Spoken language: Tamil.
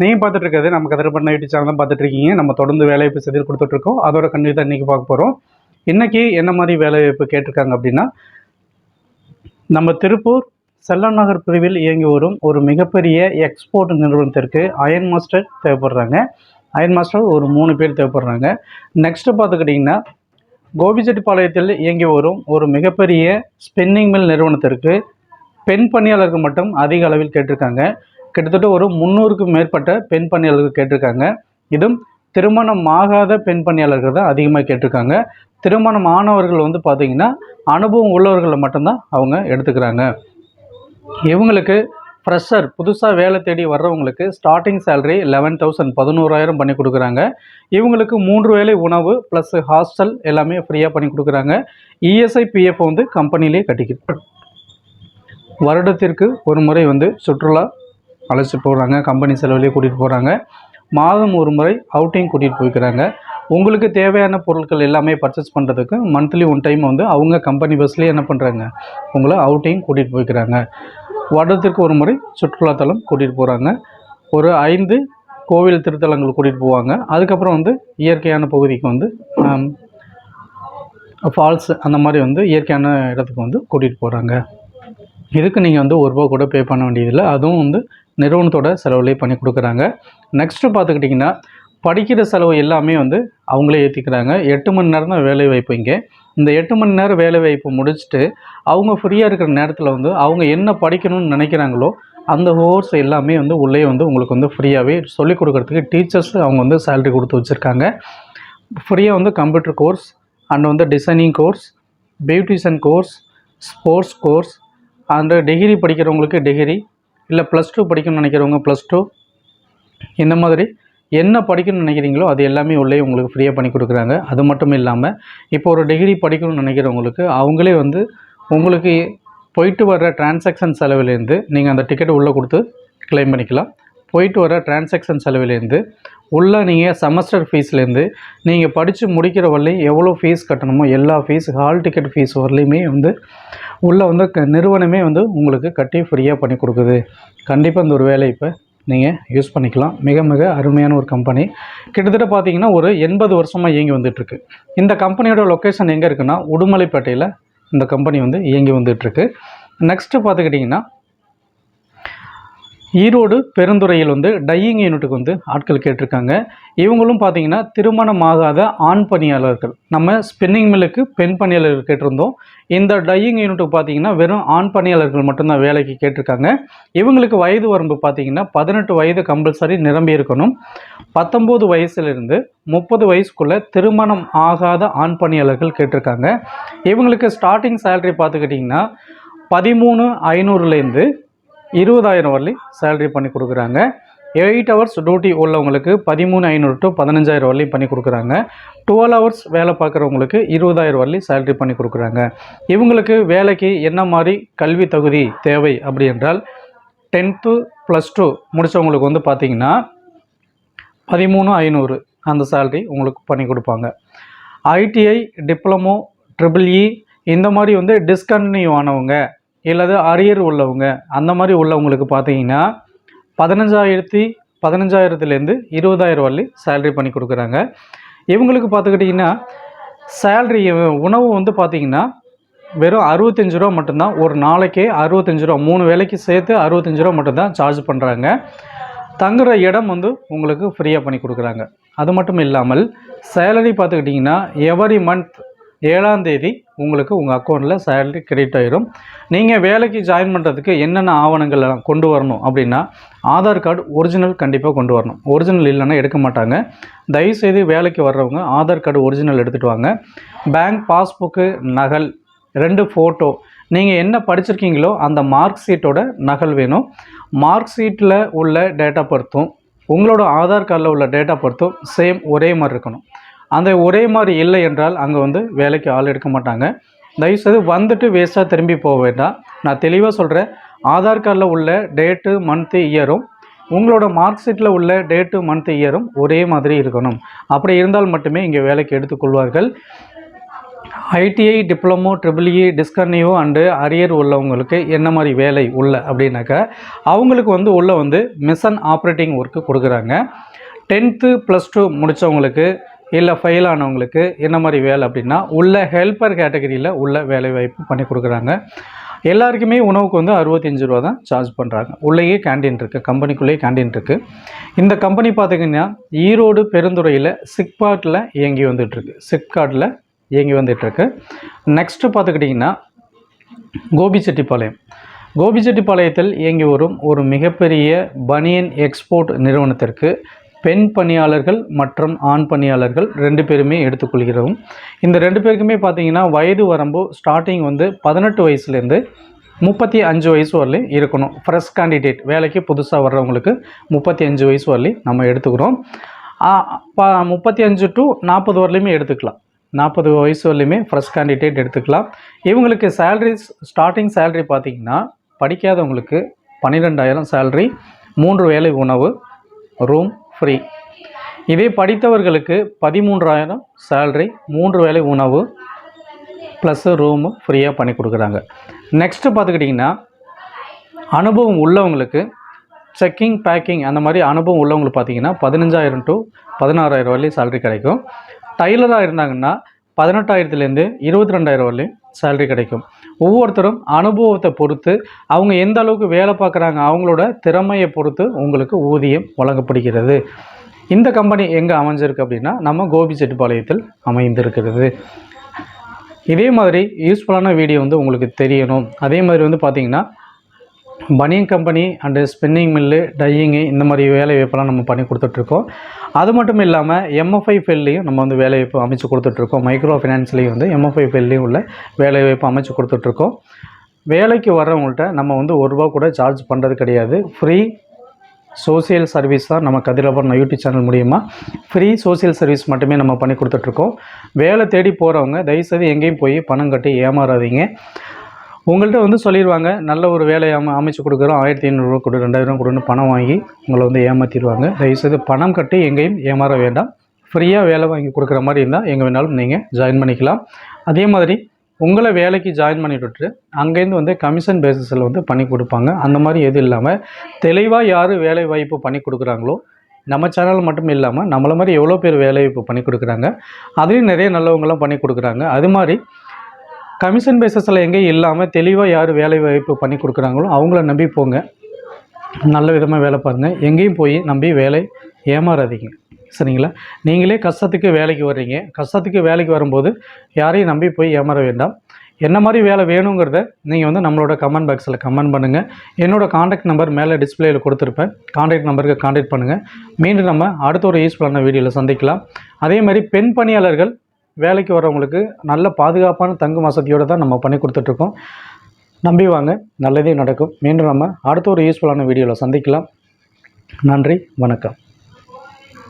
நீங்கள் பார்த்துட்டு இருக்கிறது நம்ம கதிரப்பண்ண யூடியூப் சேனல் தான் பார்த்துட்டு இருக்கீங்க நம்ம தொடர்ந்து வேலைவாய்ப்பு செய்து கொடுத்துட்ருக்கோம். அதோட கண்டிப்பாக தான் இன்றைக்கி பார்க்க போகிறோம் இன்றைக்கி என்ன மாதிரி வேலைவாய்ப்பு கேட்டிருக்காங்க அப்படின்னா நம்ம திருப்பூர் செல்லம் நகர் பிரிவில் இயங்கி வரும் ஒரு மிகப்பெரிய எக்ஸ்போர்ட் நிறுவனத்திற்கு அயன் மாஸ்டர் தேவைப்படுறாங்க. அயன் மாஸ்டர் ஒரு மூணு பேர் தேவைப்படுறாங்க. நெக்ஸ்ட்டு பார்த்துக்கிட்டிங்கன்னா கோபிச்செட்டிப்பாளையத்தில் இயங்கி வரும் ஒரு மிகப்பெரிய ஸ்பின்னிங் மில் நிறுவனத்திற்கு பெண் பணியாளர்கள் மட்டும் அதிக அளவில் கேட்டிருக்காங்க. கிட்டத்தட்ட ஒரு முந்நூறுக்கும் மேற்பட்ட பெண் பணியாளர்கள் கேட்டிருக்காங்க. இதுவும் திருமணம் ஆகாத பெண் பணியாளர்கள் தான் அதிகமாக கேட்டிருக்காங்க. திருமணம் ஆனவர்கள் வந்து பார்த்திங்கன்னா அனுபவம் உள்ளவர்களை மட்டும்தான் அவங்க எடுத்துக்கிறாங்க. இவங்களுக்கு ஃப்ரெஷர் புதுசாக வேலை தேடி வர்றவங்களுக்கு ஸ்டார்டிங் சேலரி லெவன் தௌசண்ட் பதினோராயிரம் பண்ணி கொடுக்குறாங்க. இவங்களுக்கு மூன்று வேலை உணவு ப்ளஸ் ஹாஸ்டல் எல்லாமே ஃப்ரீயாக பண்ணி கொடுக்குறாங்க. இஎஸ்ஐ பிஎஃப் வந்து கம்பெனிலே கட்டிக்கிட்டு வருடத்திற்கு ஒரு முறை வந்து சுற்றுலா அழைச்சிட்டு போகிறாங்க கம்பெனி செலவுலேயே கூட்டிகிட்டு போகிறாங்க மாதம் ஒரு முறை அவுட்டிங் கூட்டிகிட்டு போய்க்கிறாங்க. உங்களுக்கு தேவையான பொருட்கள் எல்லாமே பர்ச்சேஸ் பண்ணுறதுக்கு மந்த்லி ஒன் டைம் வந்து அவங்க கம்பெனி பஸ்லேயே என்ன பண்ணுறாங்க உங்களை அவுட்டிங் கூட்டிகிட்டு போய்க்கிறாங்க. வருடத்திற்கு ஒரு முறை சுற்றுலாத்தலம் கூட்டிகிட்டு போகிறாங்க ஒரு ஐந்து கோவில் திருத்தலங்கள் கூட்டிகிட்டு போவாங்க. அதுக்கப்புறம் வந்து இயற்கையான பகுதிக்கு வந்து ஃபால்ஸ் அந்த மாதிரி வந்து இயற்கையான இடத்துக்கு வந்து கூட்டிகிட்டு போகிறாங்க இதுக்கு நீங்கள் வந்து ஒரு ரூபா கூட பே பண்ண வேண்டியதில்லை. அதுவும் வந்து நிறுவனத்தோட செலவுலேயே பண்ணி கொடுக்குறாங்க. நெக்ஸ்ட்டு பார்த்துக்கிட்டிங்கன்னா படிக்கிற செலவு எல்லாமே வந்து அவங்களே ஏற்றிக்கிறாங்க எட்டு மணி நேரம் தான் வேலை வாய்ப்பு இங்கே. இந்த எட்டு மணி நேரம் வேலை வாய்ப்பு முடிச்சுட்டு அவங்க ஃப்ரீயாக இருக்கிற நேரத்தில் வந்து அவங்க என்ன படிக்கணும்னு நினைக்கிறாங்களோ அந்த கோர்ஸ் எல்லாமே வந்து உள்ளே வந்து உங்களுக்கு வந்து ஃப்ரீயாகவே சொல்லிக் கொடுக்குறதுக்கு டீச்சர்ஸ் அவங்க வந்து சேலரி கொடுத்து வச்சுருக்காங்க. ஃப்ரீயாக வந்து கம்ப்யூட்டர் கோர்ஸ் அண்ட் வந்து designing course beautician course sports course அந்த டிகிரி படிக்கிறவங்களுக்கு டிகிரி இல்லை ப்ளஸ் டூ படிக்கணும்னு நினைக்கிறவங்க ப்ளஸ் டூ இந்த மாதிரி? என்ன படிக்கணும்னு நினைக்கிறீங்களோ அது எல்லாமே உள்ளே உங்களுக்கு ஃப்ரீயாக பண்ணி கொடுக்குறாங்க. அது மட்டும் இல்லாமல் இப்போ ஒரு டிகிரி படிக்கணும்னு நினைக்கிறவங்களுக்கு அவங்களே வந்து உங்களுக்கு போயிட்டு வர்ற டிரான்சாக்ஷன் செலவுலேருந்து நீங்கள் அந்த டிக்கெட் உள்ளே கொடுத்து க்ளைம் பண்ணிக்கலாம். போயிட்டு வர டிரான்சாக்ஷன் செலவிலேருந்து உள்ள நீங்கள் செமஸ்டர் ஃபீஸ்லேருந்து நீங்கள் படித்து முடிக்கிற வரலையும் எவ்வளோ ஃபீஸ் கட்டணுமோ எல்லா ஃபீஸ் ஹால் டிக்கெட் ஃபீஸ் வரலையுமே வந்து உள்ளே வந்து க- நிறுவனமே வந்து உங்களுக்கு கட்டி ஃப்ரீயாக பண்ணி கொடுக்குது. கண்டிப்பாக இந்த ஒரு வேலை இப்போ நீங்கள் யூஸ் பண்ணிக்கலாம். மிக மிக அருமையான ஒரு கம்பெனி கிட்டத்தட்ட பார்த்தீங்கன்னா ஒரு எண்பது வருஷமாக இயங்கி வந்துட்டுருக்கு. இந்த கம்பெனியோட லொக்கேஷன் எங்கே இருக்குன்னா உடுமலைப்பேட்டையில் இந்த கம்பெனி வந்து இயங்கி வந்துட்டுருக்கு. நெக்ஸ்ட்டு பார்த்துக்கிட்டிங்கன்னா ஈரோடு பெருந்துறையில் வந்து டையிங் யூனிட்டுக்கு வந்து ஆட்கள் கேட்டிருக்காங்க. இவங்களும் பார்த்தீங்கன்னா திருமணமாகாத ஆண் பணியாளர்கள். நம்ம ஸ்பின்னிங் மில்லுக்கு பெண் பணியாளர்கள் கேட்டிருந்தோம். இந்த டையிங் யூனிட்டுக்கு பார்த்தீங்கன்னா வெறும் ஆண் பணியாளர்கள் மட்டும்தான் வேலைக்கு கேட்டிருக்காங்க. இவங்களுக்கு வயது வரம்பு பார்த்தீங்கன்னா பதினெட்டு வயது கம்பல்சரி நிரம்பி இருக்கணும். பத்தொம்போது வயசுலேருந்து முப்பது வயசுக்குள்ளே திருமணம் ஆகாத ஆண் பணியாளர்கள் கேட்டிருக்காங்க. இவங்களுக்கு ஸ்டார்டிங் சேலரி பார்த்துக்கிட்டிங்கன்னா பதிமூணு ஐநூறுலேருந்து இருபதாயிரம் வரலையும் சேலரி பண்ணி கொடுக்குறாங்க. எயிட் ஹவர்ஸ் டியூட்டி உள்ளவங்களுக்கு பதிமூணு ஐநூறு டு பதினஞ்சாயிரம் வரலையும் பண்ணி கொடுக்குறாங்க. டுவெல் ஹவர்ஸ் வேலை பார்க்குறவங்களுக்கு இருபதாயிரம் வரலையும் சேலரி பண்ணி கொடுக்குறாங்க. இவங்களுக்கு வேலைக்கு என்ன மாதிரி கல்வி தகுதி தேவை அப்படி என்றால் டென்த்து ப்ளஸ் டூ முடித்தவங்களுக்கு வந்து பார்த்திங்கன்னா பதிமூணு ஐநூறு அந்த சேலரி உங்களுக்கு பண்ணி கொடுப்பாங்க. ஐடிஐ டிப்ளமோ ட்ரிபிள் இ இந்த மாதிரி வந்து டிஸ்கண்டினியூ ஆனவங்க இல்லது அரியர் உள்ளவங்க அந்த மாதிரி உள்ளவங்களுக்கு பார்த்தீங்கன்னா பதினஞ்சாயிரத்தி பதினஞ்சாயிரத்துலேருந்து இருபதாயிரம் வரலி சேலரி பண்ணி கொடுக்குறாங்க. இவங்களுக்கு பார்த்துக்கிட்டிங்கன்னா சேல்ரி உணவு வந்து பார்த்திங்கன்னா வெறும் அறுபத்தஞ்சு ரூபா மட்டும்தான். ஒரு நாளைக்கே அறுபத்தஞ்சு ரூபா மூணு வேலைக்கு சேர்த்து அறுபத்தஞ்சு ரூபா மட்டும்தான் சார்ஜ் பண்ணுறாங்க தங்குற இடம் வந்து உங்களுக்கு ஃப்ரீயாக பண்ணி கொடுக்குறாங்க. அது மட்டும் இல்லாமல் சேலரி பார்த்துக்கிட்டிங்கன்னா எவரி மந்த் ஏழாம் தேதி உங்களுக்கு உங்கள் அக்கௌண்ட்டில் சேலரி கிரெடிட் ஆயிரும். நீங்கள் வேலைக்கு ஜாயின் பண்ணுறதுக்கு என்னென்ன ஆவணங்கள் கொண்டு வரணும் அப்படின்னா ஆதார் கார்டு ஒரிஜினல் கண்டிப்பாக கொண்டு வரணும். ஒரிஜினல் இல்லைன்னா எடுக்க மாட்டாங்க. தயவுசெய்து வேலைக்கு வர்றவங்க ஆதார் கார்டு ஒரிஜினல் எடுத்துகிட்டு வாங்க. பேங்க் பாஸ்புக்கு நகல் ரெண்டு ஃபோட்டோ நீங்கள் என்ன படிச்சிருக்கீங்களோ அந்த மார்க் ஷீட்டோட நகல் வேணும். மார்க் ஷீட்டில் உள்ள டேட்டா பொறுத்தும் உங்களோட ஆதார் கார்டில் உள்ள டேட்டா பொறுத்தும் சேம் ஒரே மாதிரி இருக்கணும். அந்த ஒரே மாதிரி இல்லை என்றால் அங்கே வந்து வேலைக்கு ஆள் எடுக்க மாட்டாங்க. தயவுசெய்து வந்துட்டு வேஸ்ட்டாக திரும்பி போக வேண்டாம். நான் தெளிவாக சொல்கிறேன் ஆதார் கார்டில் உள்ள டேட்டு மந்த்து இயரும். உங்களோட மார்க் ஷீட்டில் உள்ள டேட்டு மந்த் இயரும் ஒரே மாதிரி இருக்கணும். அப்படி இருந்தால் மட்டுமே இங்கே வேலைக்கு எடுத்துக்கொள்வார்கள் ITI diploma triple E discontinue and arrear உள்ளவங்களுக்கு என்ன மாதிரி வேலை உள்ள அப்படின்னாக்கா அவங்களுக்கு வந்து உள்ள வந்து மிஷன் ஆப்ரேட்டிங் ஒர்க்கு கொடுக்குறாங்க. டென்த்து ப்ளஸ் டூ முடித்தவங்களுக்கு இல்லை ஃபெயில் ஆனவங்களுக்கு என்ன மாதிரி வேலை அப்படின்னா உள்ள ஹெல்ப்பர் கேட்டகரியில் உள்ள வேலை வாய்ப்பு பண்ணி கொடுக்குறாங்க. எல்லாருக்குமே உணவுக்கு வந்து அறுபத்தஞ்சு ரூபா தான் சார்ஜ் பண்ணுறாங்க உள்ளேயே கேண்டீன் இருக்குது கம்பெனிக்குள்ளேயே கேண்டீன் இருக்குது இந்த கம்பெனி பார்த்திங்கன்னா ஈரோடு பெருந்துறையில் சிக்பாட்டில் இயங்கி வந்துட்டுருக்கு. சிப்காட்டில் இயங்கி வந்துட்டுருக்கு. நெக்ஸ்ட்டு பார்த்துக்கிட்டிங்கன்னா கோபிச்செட்டிப்பாளையம் கோபிச்செட்டிப்பாளையத்தில் இயங்கி வரும் ஒரு மிகப்பெரிய பனியன் எக்ஸ்போர்ட் நிறுவனத்திற்கு பெண் பணியாளர்கள் மற்றும் ஆண் பணியாளர்கள் ரெண்டு பேருமே எடுத்துக்கொள்கிறோம். இந்த ரெண்டு பேருக்குமே பார்த்தீங்கன்னா வயது வரம்பு ஸ்டார்டிங் வந்து பதினெட்டு வயசுலேருந்து முப்பத்தி அஞ்சு வயசு வரலையும் இருக்கணும். ஃப்ரெஷ் கேண்டிடேட் வேலைக்கு புதுசாக வர்றவங்களுக்கு முப்பத்தி அஞ்சு வயசு வரலையும் நம்ம எடுத்துக்கிறோம். முப்பத்தி அஞ்சு டு நாற்பது வரலையுமே எடுத்துக்கலாம். நாற்பது வயசு வரலையுமே ஃப்ரெஷ் கேண்டிடேட் எடுத்துக்கலாம். இவங்களுக்கு சேல்ரி ஸ்டார்டிங் சேல்ரி பார்த்திங்கன்னா படிக்காதவங்களுக்கு பன்னிரெண்டாயிரம் சேல்ரி மூன்று வேலை உணவு ரூம் ஃப்ரீ இதே படித்தவர்களுக்கு பதிமூன்றாயிரம் சேல்ரி மூன்று வேலை உணவு ப்ளஸ்ஸு ரூமு ஃப்ரீயாக பண்ணி கொடுக்குறாங்க. நெக்ஸ்ட்டு பார்த்துக்கிட்டிங்கன்னா அனுபவம் உள்ளவங்களுக்கு செக்கிங் பேக்கிங் அந்த மாதிரி அனுபவம் உள்ளவங்களுக்கு பார்த்தீங்கன்னா பதினஞ்சாயிரம் டு பதினாறாயிரம் வரலையும் சேல்ரி கிடைக்கும். டைலராக இருந்தாங்கன்னா பதினெட்டாயிரத்துலேருந்து இருபத்தி ரெண்டாயிரம் வரலையும் சேல்ரி கிடைக்கும். ஒவ்வொருத்தரும் அனுபவத்தை பொறுத்து அவங்க எந்த அளவுக்கு வேலை பார்க்குறாங்க அவங்களோட திறமையை பொறுத்து உங்களுக்கு ஊதியம் வழங்கப்படுகிறது. இந்த கம்பெனி எங்கே அமைஞ்சிருக்கு அப்படின்னா நம்ம கோபிச்செட்டிப்பாளையத்தில் அமைந்திருக்கிறது. இதே மாதிரி யூஸ்ஃபுல்லான வீடியோ வந்து உங்களுக்கு தெரியணும். அதே மாதிரி வந்து பார்த்திங்கன்னா பனியன் company and spinning mill dyeing இந்த மாதிரி வேலை வாய்ப்பெல்லாம் நம்ம பண்ணி கொடுத்துட்ருக்கோம். அது மட்டும் இல்லாமல் எம்எஃப்ஐ ஃபெல்லையும் நம்ம வந்து வேலை வாய்ப்பு அமைச்சு கொடுத்துட்ருக்கோம். மைக்ரோ ஃபினான்ஸ்லேயும் வந்து எம்எஃப்ஐ ஃபெல்லையும் உள்ள வேலை வாய்ப்பு அமைச்சு கொடுத்துட்ருக்கோம். வேலைக்கு வர்றவங்கள்ட்ட நம்ம வந்து ஒரு ரூபா கூட சார்ஜ் பண்ணுறது கிடையாது. ஃப்ரீ சோசியல் சர்வீஸ் தான் நம்ம கதிரவன் யூடியூப் சேனல் மூலியமாக ஃப்ரீ சோசியல் சர்வீஸ் மட்டுமே நம்ம பண்ணி கொடுத்துட்ருக்கோம். வேலை தேடி போகிறவங்க தயவுசெய்து எங்கேயும் போய் பணம் கட்டி ஏமாறாதீங்க. உங்கள்கிட்ட வந்து சொல்லிடுவாங்க நல்ல ஒரு வேலையை அமை அமைச்சு கொடுக்குறோம் ஆயிரத்தி ஐநூறுரூவா கொடு ரெண்டாயிரம் கொடுன்னு பணம் வாங்கி உங்களை வந்து ஏமாற்றிடுவாங்க தயவுசெய்து பணம் கட்டி எங்கேயும் ஏமாற வேண்டாம். ஃப்ரீயாக வேலை வாங்கி கொடுக்குற மாதிரி இருந்தால் எங்கே வேணாலும் நீங்கள் ஜாயின் பண்ணிக்கலாம். அதே மாதிரி உங்களை வேலைக்கு ஜாயின் பண்ணிவிட்டு அங்கேருந்து வந்து கமிஷன் பேசிஸில் வந்து பண்ணி கொடுப்பாங்க. அந்த மாதிரி எதுவும் இல்லாமல் தெளிவாக யார் வேலை வாய்ப்பு பண்ணி கொடுக்குறாங்களோ நம்ம சேனல் மட்டும் இல்லாமல் நம்மளை மாதிரி எவ்வளோ பேர் வேலை வாய்ப்பு பண்ணி கொடுக்குறாங்க அதுலேயும் நிறைய நல்லவங்களாம் பண்ணி கொடுக்குறாங்க. அது மாதிரி கமிஷன் பேசஸில் எங்கேயும் இல்லாமல் தெளிவாக யார் வேலை வாய்ப்பு பண்ணி கொடுக்குறாங்களோ அவங்கள நம்பி போங்க. நல்ல விதமாக வேலை பாருங்கள் எங்கேயும் போய் நம்பி வேலை ஏமாறாதீங்க. சரிங்களா? நீங்களே கஷ்டத்துக்கு வேலைக்கு வர்றீங்க. கஷ்டத்துக்கு வேலைக்கு வரும்போது யாரையும் நம்பி போய் ஏமாற வேண்டாம். என்ன மாதிரி வேலை வேணுங்கிறத நீங்கள் வந்து நம்மளோட கமெண்ட் பாக்ஸில் கமெண்ட் பண்ணுங்கள் என்னோடய காண்டாக்ட் நம்பர் மேலே டிஸ்பிளேயில் கொடுத்துருப்பேன். காண்டாக்ட் நம்பருக்கு காண்டாக்ட் பண்ணுங்கள் மீண்டும் நம்ம அடுத்த ஒரு யூஸ்ஃபுல்லான வீடியோவில் சந்திக்கலாம். அதே மாதிரி பெண் பணியாளர்கள் வேலைக்கு வரவங்களுக்கு நல்ல பாதுகாப்பான தங்கும் வசதியோடு தான் நம்ம பண்ணி கொடுத்துட்ருக்கோம். நம்பி வாங்க நல்லதே நடக்கும். மீண்டும் நம்ம அடுத்த ஒரு யூஸ்ஃபுல்லான வீடியோவில் சந்திக்கலாம். நன்றி வணக்கம்.